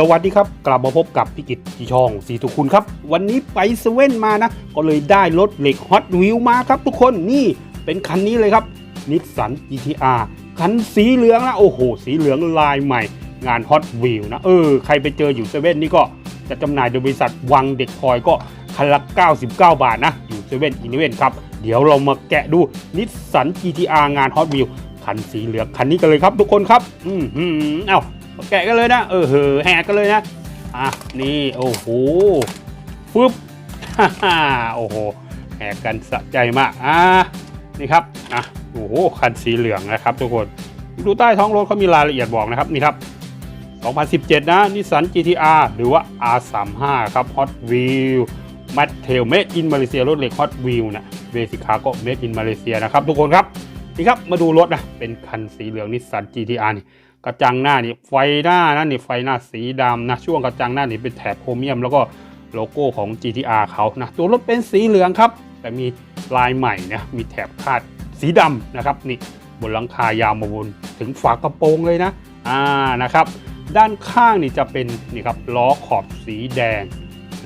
สวัสดีครับ กลับมาพบกับพี่กิตที่ช่องสีทุกคุณครับ วันนี้ไปเซเว่นมานะ ก็เลยได้รถเหล็กฮอตวิวมาครับทุกคนนี่เป็นคันนี้เลยครับนิสสัน GTR คันสีเหลืองนะ โอ้โห สีเหลืองลายใหม่ งานฮอตวิวนะ เออ ใครไปเจออยู่เซเว่นนี่ก็จะจำหน่ายโดยบริษัทวังเด็กทอยก็คันละ 99 บาทนะ อยู่เซเว่นอีเวนครับ เดี๋ยวเรามาแกะดูนิสสัน GTR งานฮอตวิวคันสีเหลืองคันนี้กันเลยครับทุกคนครับ อืมหืมเอ้ามา แกะกันเลยนะ เออเหอแหกกันเลยนะ อะ นี่โอ้โหฟึบฮ่าฮ่าโอ้โหแหกกันสะใจมาก อะนี่ครับ อะ โอ้โห คันสีเหลืองนะครับทุกคน ดูใต้ท้องรถเขามีรายละเอียดบอกนะครับ นี่ครับ 2017 นะนิสสัน GTR หรือว่า R35 ครับ Hot Wheel มัดเทลเมดอินมาเลเซียรถเหล็ก Hot Wheel นะเบสิกคาก็เมดอินมาเลเซียนะครับทุกคนครับ นี่ครับ มาดูรถนะ เป็นคันสีเหลืองนิสสัน GTR นี่ กระจังหน้านี่ไฟหน้านะนี่ไฟหน้าสีดำนะช่วงกระจังหน้านี่เป็นแถบโครเมียม แล้วก็โลโก้ของ GTR เขานะตัวรถเป็นสีเหลืองครับ แต่มีลายใหม่นะมีแถบคาดสีดำนะครับนี่บนหลังคายาวมาบนถึงฝากระโปรงเลยนะอ่านะครับด้านข้างนี่จะเป็นนี่ครับล้อขอบสีแดง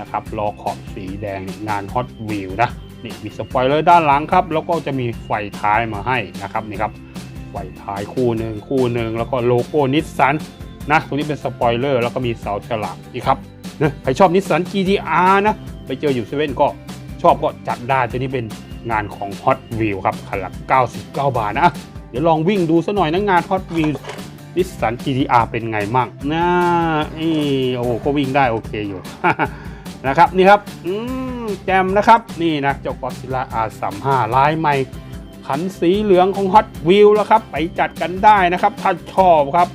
นะครับล้อขอบสีแดงงาน Hot Wheel นะนี่มีสปอยเลอร์ด้านหลังครับ แล้วก็จะมีไฟท้ายมาให้นะครับนี่ครับ ไฟท้ายคู่หนึ่งคู่หนึ่งแล้วก็โลโก้นิสสันนะตรงนี้เป็นสปอยเลอร์แล้วก็มีเสาฉลากนี่ครับนะใครชอบนิสสัน GTR นะ ไปเจออยู่เซเว่นก็ชอบก็จัดได้ตัวนี้เป็นงานของ Hot Wheel ครับคันละ99 บาทนะ เดี๋ยวลองวิ่งดูซะหน่อยนะงาน Hot Wheel นิสสัน GTR เป็นไงมั่งนะนี่โอ้ก็วิ่งได้โอเคอยู่นะครับนี่ครับแจมนะครับนี่นะเจ้ากอซิล่า R35 ลายใหม่ ขันสีเหลืองของ Hot Wheel แล้วครับ ไปจัดกันได้นะครับ ถ้าชอบครับ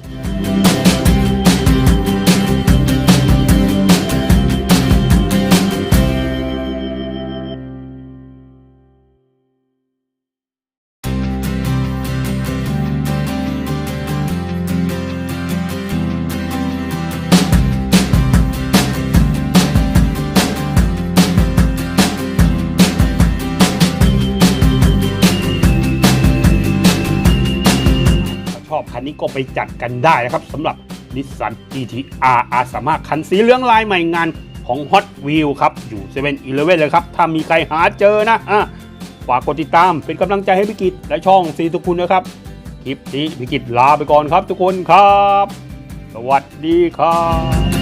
อบคันนี้ก็ไปจัดกันได้นะครับสำหรับนิสสัน GTR R สามารถคันสีเหลืองลายใหม่งานของ Hot Wheel ครับ อยู่7 e เ e ่ e อเลยครับ ถ้ามีใครหาเจอนะอะฝากกดติดตามเป็นกำลังใจให้พิกิตและช่องสีทุกคุณนะครับ คลิปนี้พิกิตลาไปก่อนครับทุกคนครับ สวัสดีครับ